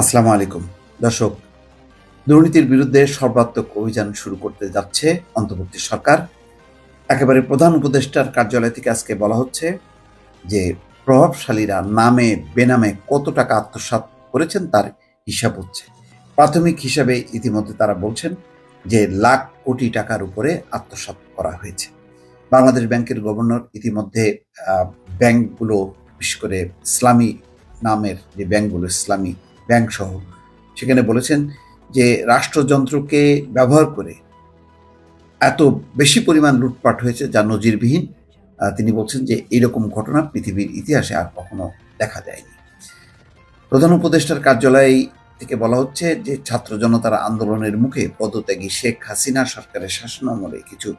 আসসালামু আলাইকুম। দর্শক, দুর্নীতির বিরুদ্ধে সর্বাত্মক অভিযান শুরু করতে যাচ্ছে অন্তর্বর্তী সরকার। একেবারে প্রধান উপদেষ্টার কার্যালয় থেকে আজকে বলা হচ্ছে যে, প্রভাবশালীরা নামে, বেনামে কত টাকা আত্মসাৎ করেছেন তার হিসাব হচ্ছে। প্রাথমিক হিসাবে ইতিমধ্যে তারা বলছেন যে, লাখ কোটি টাকার উপরে আত্মসাৎ করা হয়েছে। বাংলাদেশ ব্যাংকের গভর্নর ইতিমধ্যে ব্যাংকগুলো, বিশেষ করে ইসলামী নামের যে ব্যাংকগুলো, ইসলামী ব্যাংক সহ সেখানে বলেছেন যে রাষ্ট্রযন্ত্রকে ব্যবহার করে এত বেশি পরিমাণ লুটপাট হয়েছে যা নজিরবিহীন। তিনি বলছেন যে এরকম ঘটনা পৃথিবীর ইতিহাসে আর কখনো দেখা যায়নি। প্রধান উপদেষ্টার কার্যালয় থেকে বলা হচ্ছে যে ছাত্র জনতার আন্দোলনের মুখে পদত্যাগী শেখ হাসিনা সরকারের শাসনামলে কিছু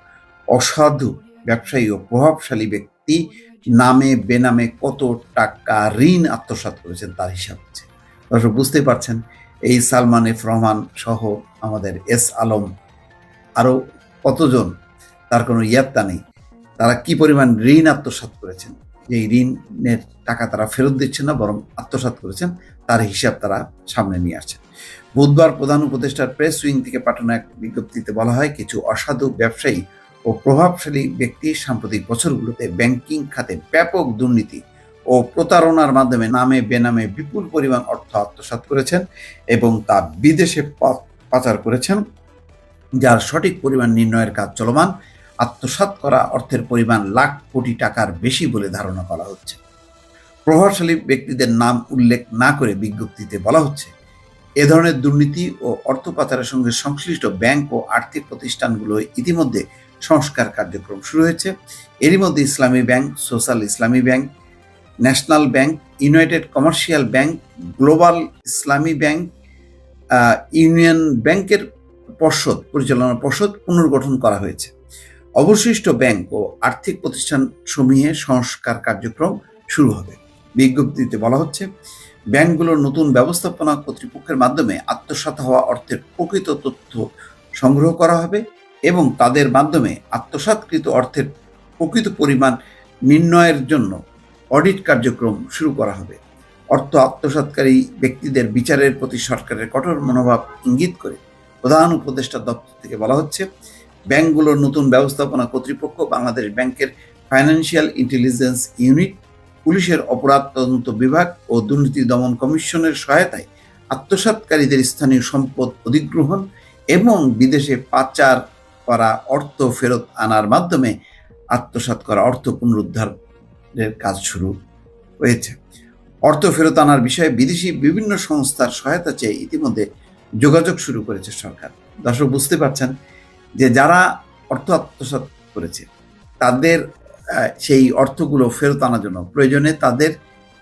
অসাধু ব্যবসায়ী ও প্রভাবশালী ব্যক্তি নামে বেনামে কত টাকা ঋণ আত্মসাৎ করেছেন তার হিসাব হচ্ছে। দর্শক, বুঝতেই পারছেন, এই সালমান এফ রহমান সহ আমাদের এস আলম, আরও কতজন, তার কোনো ইয়াত্তা নেই। তারা কি পরিমাণ ঋণ আত্মসাৎ করেছেন? এই ঋণের টাকা তারা ফেরত দিচ্ছেন না, বরং আত্মসাৎ করেছেন, তার হিসাব তারা সামনে নিয়ে আসছেন। বুধবার প্রধান উপদেষ্টার প্রেস উইং থেকে পাঠানো এক বিজ্ঞপ্তিতে বলা হয়, কিছু অসাধু ব্যবসায়ী ও প্রভাবশালী ব্যক্তি সাম্প্রতিক বছরগুলোতে ব্যাংকিং খাতে ব্যাপক দুর্নীতি ও প্রতারণার মাধ্যমে নামে, বেনামে বিপুল পরিমাণ অর্থ আত্মসাৎ করেছেন এবং তা বিদেশে পাচার করেছেন, যার সঠিক পরিমাণ নির্ণয়ের কাজ চলমান। আত্মসাৎ করা অর্থের পরিমাণ লাখ কোটি টাকার বেশি বলে ধারণা করা হচ্ছে। প্রভাবশালী ব্যক্তিদের নাম উল্লেখ না করে বিজ্ঞপ্তিতে বলা হচ্ছে, এ ধরনের দুর্নীতি ও অর্থ পাচারের সঙ্গে সংশ্লিষ্ট ব্যাংক ও আর্থিক প্রতিষ্ঠানগুলো ইতিমধ্যে সংস্কার কার্যক্রম শুরু হয়েছে। এরই মধ্যে Islami bank, social Islami bank national bank, united commercial bank, global Islami bank union ব্যাংকের পর্ষদ, পরিচালনা পর্ষদ পুনর্গঠন করা হয়েছে। অবশিষ্ট ব্যাংক ও আর্থিক প্রতিষ্ঠান সমূহে সংস্কার কার্যক্রম শুরু হবে। বিজ্ঞপ্তিতে বলা হচ্ছে, ব্যাংকগুলোর নতুন ব্যবস্থাপনা কর্তৃপক্ষের মাধ্যমে আত্মসাৎ হওয়া অর্থের প্রকৃত তথ্য সংগ্রহ করা হবে এবং তাদের মাধ্যমে আত্মসাৎকৃত অর্থের প্রকৃত পরিমাণ নির্ণয়ের জন্য অডিট কার্যক্রম শুরু করা হবে। অর্থ আত্মসাৎকারী ব্যক্তিদের বিচারের প্রতি সরকারের কঠোর মনোভাব ইঙ্গিত করে। প্রধান উপদেষ্টা দপ্তর থেকে বলা হচ্ছে, ব্যাংকগুলোর নতুন ব্যবস্থাপনা কর্তৃপক্ষ বাংলাদেশ ব্যাংকের ফাইন্যান্সিয়াল ইন্টেলিজেন্স ইউনিট, পুলিশের অপরাধ তদন্ত বিভাগ ও দুর্নীতি দমন কমিশনের সহায়তায় আত্মসাৎকারীদের স্থানীয় সম্পদ অধিগ্রহণ এবং বিদেশে পাচার করা অর্থ ফেরত আনার মাধ্যমে আত্মসাৎ করা অর্থ পুনরুদ্ধারের কাজ শুরু হয়েছে। অর্থ ফেরত আনার বিষয়ে বিদেশি বিভিন্ন সংস্থার সহায়তা চেয়ে ইতিমধ্যে যোগাযোগ শুরু করেছে সরকার। দর্শক, বুঝতে পারছেন যে যারা অর্থ আত্মসাৎ করেছে, তাদের সেই অর্থগুলো ফেরত আনার জন্য প্রয়োজনে তাদের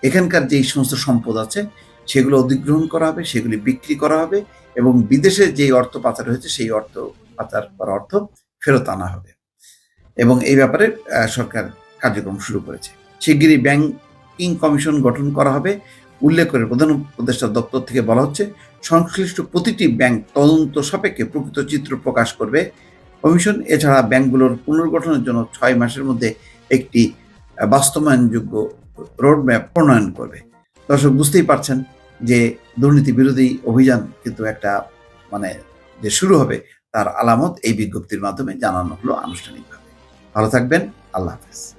এখানকার যেই সমস্ত সম্পদ আছে, সেগুলো অধিগ্রহণ করা হবে, সেগুলি বিক্রি করা হবে এবং বিদেশে যেই অর্থ পাচার হয়েছে, সেই অর্থ পাচার করা অর্থ ফেরত আনা হবে। এবং এই ব্যাপারে সরকার কার্যক্রম শুরু করেছে। শিগগিরই ব্যাংকিং কমিশন গঠন করা হবে। উল্লেখ করে প্রধান উপদেষ্টা দপ্তর থেকে বলা হচ্ছে, সংশ্লিষ্ট প্রতিটি ব্যাংক তদন্ত সাপেক্ষে প্রকৃত চিত্র প্রকাশ করবে। কমিশন এছাড়া ব্যাংকগুলোর পুনর্গঠনের জন্য ছয় মাসের মধ্যে একটি বাস্তবায়নযোগ্য রোডম্যাপ প্রণয়ন করবে। দর্শক, বুঝতেই পারছেন যে দুর্নীতি বিরোধী অভিযান কিন্তু একটা মানে যে শুরু হবে, তার আলামত এই বিজ্ঞপ্তির মাধ্যমে জানানো হলো আনুষ্ঠানিকভাবে। ভালো থাকবেন, আল্লাহ হাফেজ।